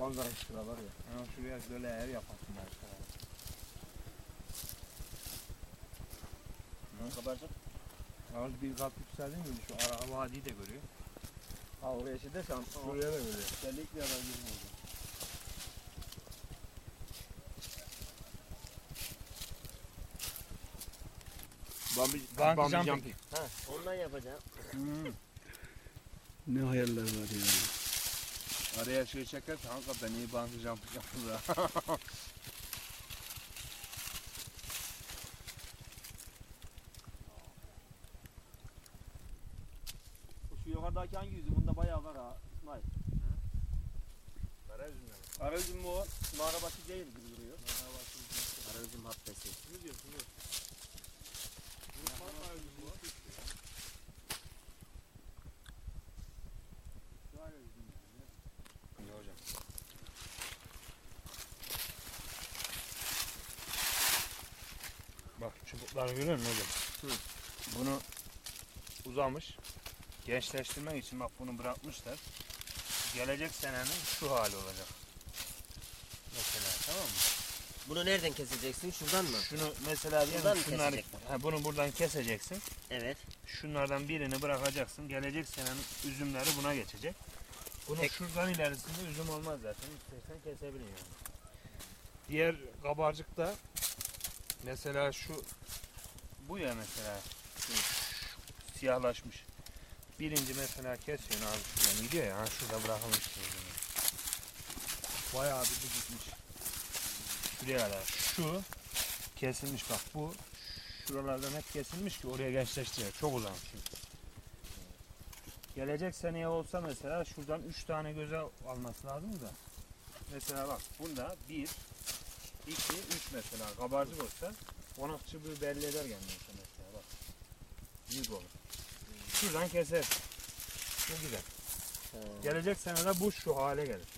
Ankara şuralar ya. Yani şuraya böyle ev yapasınlar işte. Kabarcık. Az bir kat yükseldin mi şu ara vadiyi de görüyor. Ha oraya şey dersen Şuraya da görüyor. Delikli ya da girme oldu. Bambi, Bungee bambi jumping. jumping. Ha, ondan yapacağım. Ne hayaller var ya. Araya şey çekersen hakikaten iyi bungee jumping yapılır. Şu yukarıdaki hangi yüzü? Bunda bayağı var ha. İsmail. Kara üzümler. Kara üzüm mü o? Mağarabaşı değil gibi duruyor. Kara üzüm habbesi. Ne diyorsun? Ne? İyi Bak çubukları görüyor musun hocam? Bunu uzamış. Gençleştirmek için bak bunu bırakmışlar. Gelecek senenin şu hali olacak. Mesela tamam mı? Bunu nereden keseceksin? Şuradan mı? Şunu mesela mı şunları, ha, bunu buradan keseceksin. Evet. Şunlardan birini bırakacaksın. Gelecek senenin üzümleri buna geçecek. Bunun Tek- şuradan ilerisinde üzüm olmaz zaten. İstersen kesebilin yani. Diğer kabarcıkta mesela şu bu ya mesela şu siyahlaşmış. Birinci mesela kesiyorsun abi şuradan gidiyor ya şurada bırakılmış. Bayağı bir bu gitmiş. Şuraya kadar. Şu kesilmiş bak bu şuralardan hep kesilmiş ki oraya gençleştirecek. Çok uzamış. Gelecek seneye olsa mesela şuradan 3 tane göze alması lazım da. Mesela bak bunda 1, 2, 3 mesela kabarcık olsa konak çubuğu belli eder kendini mesela bak. Büyük olur. Şuradan keser. Bu güzel. Gelecek sene de bu şu hale gelir.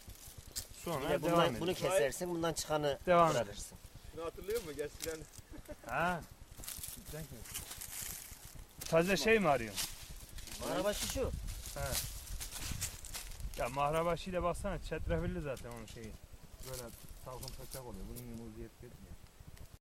Sonra Bir de devam bundan, edin. bunu kesersin, bundan çıkanı Devam bırakırsın. Şunu hatırlıyor musun? Eskiden Ha. Güzel kes. Taze şey mi arıyorsun? Mağarabaşı şu. Ya mahrabaşıyla baksana çetrefilli zaten onun şeyi. Böyle salkım paçak oluyor. Bunun yumurta yetmiyor.